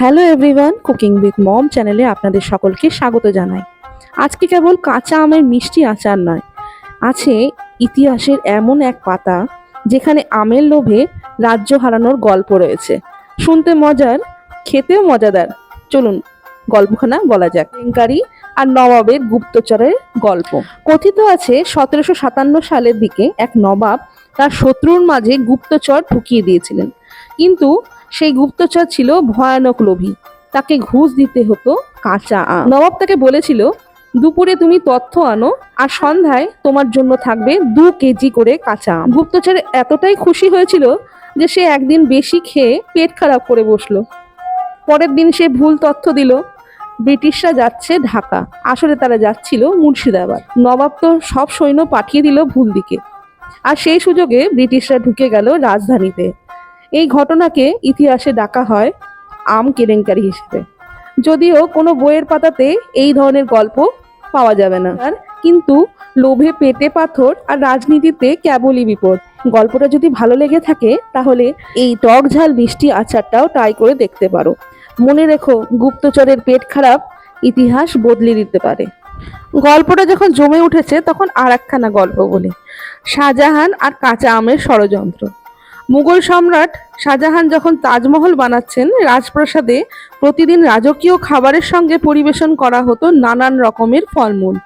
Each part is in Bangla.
Hello everyone cooking with mom চ্যানেলে আপনাদের সকলকে স্বাগত জানাই। আজকে কেবল কাঁচা আমের মিষ্টি আচার নয়, আছে ইতিহাসের এমন এক পাতা যেখানে আমের লোভে রাজ্য হারানোর গল্প রয়েছে। শুনতে মজার, খেতেও মজাদার। চলুন, গল্পখানা বলা যাক। কেলেঙ্কারি আর নবাবের গুপ্তচরের গল্প। কথিত আছে সতেরোশো সাতান্ন সালের দিকে এক নবাব তার শত্রুর মাঝে গুপ্তচর ঢুকিয়ে দিয়েছিলেন। কিন্তু সেই গুপ্তচর ছিল ভয়ানক লোভী। তাকে ঘুষ দিতে হতো কাঁচা আম। নবাব তাকে বলেছিল, দুপুরে তুমি তথ্য আনো আর সন্ধ্যায় তোমার জন্য থাকবে দু কেজি করে কাঁচা আম। গুপ্তচর এতটাই খুশি হয়েছিল যে সে একদিন বেশি খেয়ে পেট খারাপ করে বসল। পরের দিন সে ভুল তথ্য দিল। ব্রিটিশরা যাচ্ছে ঢাকা। আসলে তারা যাচ্ছিল মুর্শিদাবাদ। নবাব তো সব সৈন্য পাঠিয়ে দিল ভুল দিকে। আর সেই সুযোগে ব্রিটিশরা ঢুকে গেল রাজধানীতে। এই ঘটনাকে ইতিহাসে ডাকা হয় আম কেলেঙ্কারি হিসেবে। যদিও কোনো বইয়ের পাতাতে এই ধরনের গল্প পাওয়া যাবে না। কিন্তু লোভে পেটে পাথর আর রাজনীতিতে কেবলই বিপদ। গল্পটা যদি ভালো লেগে থাকে, তাহলে এই টক ঝাল মিষ্টি আচারটাও ট্রাই করে দেখতে পারো। মনে রেখো, গুপ্তচরের পেট খারাপ ইতিহাস বদলে দিতে পারে। গল্পটা যখন জমে উঠেছে, তখন আর একখানা গল্প বলে। শাহজাহান আর কাঁচা আমের ষড়যন্ত্র। মুঘল সম্রাট শাহজাহান যখন তাজমহল বানাচ্ছেন, রাজপ্রাসাদে প্রতিদিন রাজকীয় খাবারের সঙ্গে পরিবেশন করা হতো নানান রকমের ফলমূল।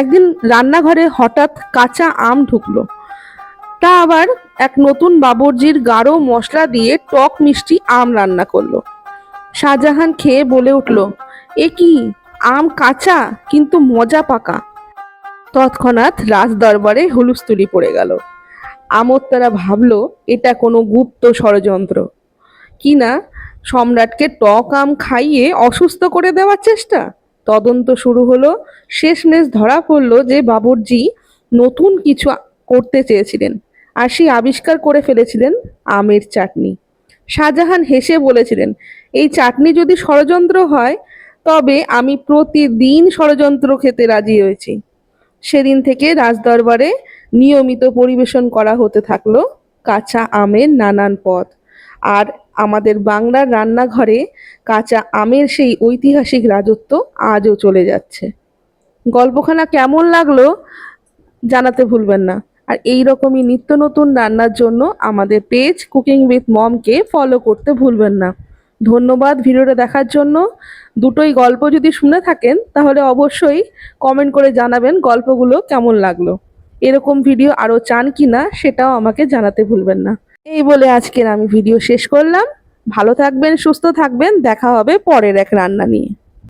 একদিন রান্নাঘরে হঠাৎ কাঁচা আম ঢুকলো। তা আবার এক নতুন বাবরজির গাঢ় মশলা দিয়ে টক মিষ্টি আম রান্না করল। শাহজাহান খেয়ে বলে উঠল, এ কি, আম কাঁচা, কিন্তু মজা পাকা। তৎক্ষণাৎ রাজ দরবারে হুলুস্থুলি পড়ে গেল। আমোত্তারা ভাবলো, এটা কোনো গুপ্ত ষড়যন্ত্র। কি না সম্রাটকে টক আম খাইয়ে অসুস্থ করে দেওয়ার চেষ্টা? তদন্ত শুরু হলো, শেষমেশ ধরা পড়ল যে বাবরজি নতুন কিছু করতে চেয়েছিলেন, আর সেই আবিষ্কার করে ফেলেছিলেন আমের চাটনি। শাহজাহান হেসে বলেছিলেন, এই চাটনি যদি ষড়যন্ত্র হয়, তবে আমি প্রতিদিন ষড়যন্ত্র খেতে রাজি হয়েছি। সেদিন থেকে রাজদরবারে নিয়মিত পরিবেশন করা হতে থাকল কাঁচা আমের নানান পদ। আর আমাদের বাংলার রান্নাঘরে কাঁচা আমের সেই ঐতিহাসিক রাজত্ব আজও চলে যাচ্ছে। গল্পখানা কেমন লাগল জানাতে ভুলবেন না। আর এই রকমই নিত্য নতুন রান্নার জন্য আমাদের পেজ কুকিং উইথ মমকে ফলো করতে ভুলবেন না। ধন্যবাদ ভিডিওটা দেখার জন্য। দুটোই গল্প যদি শুনে থাকেন, তাহলে অবশ্যই কমেন্ট করে জানাবেন গল্পগুলো কেমন লাগল। এরকম ভিডিও আরও চান কি না, সেটাও আমাকে জানাতে ভুলবেন না। এই বলে আজকের আমি ভিডিও শেষ করলাম। ভালো থাকবেন, সুস্থ থাকবেন। দেখা হবে পরের এক রান্না নিয়ে।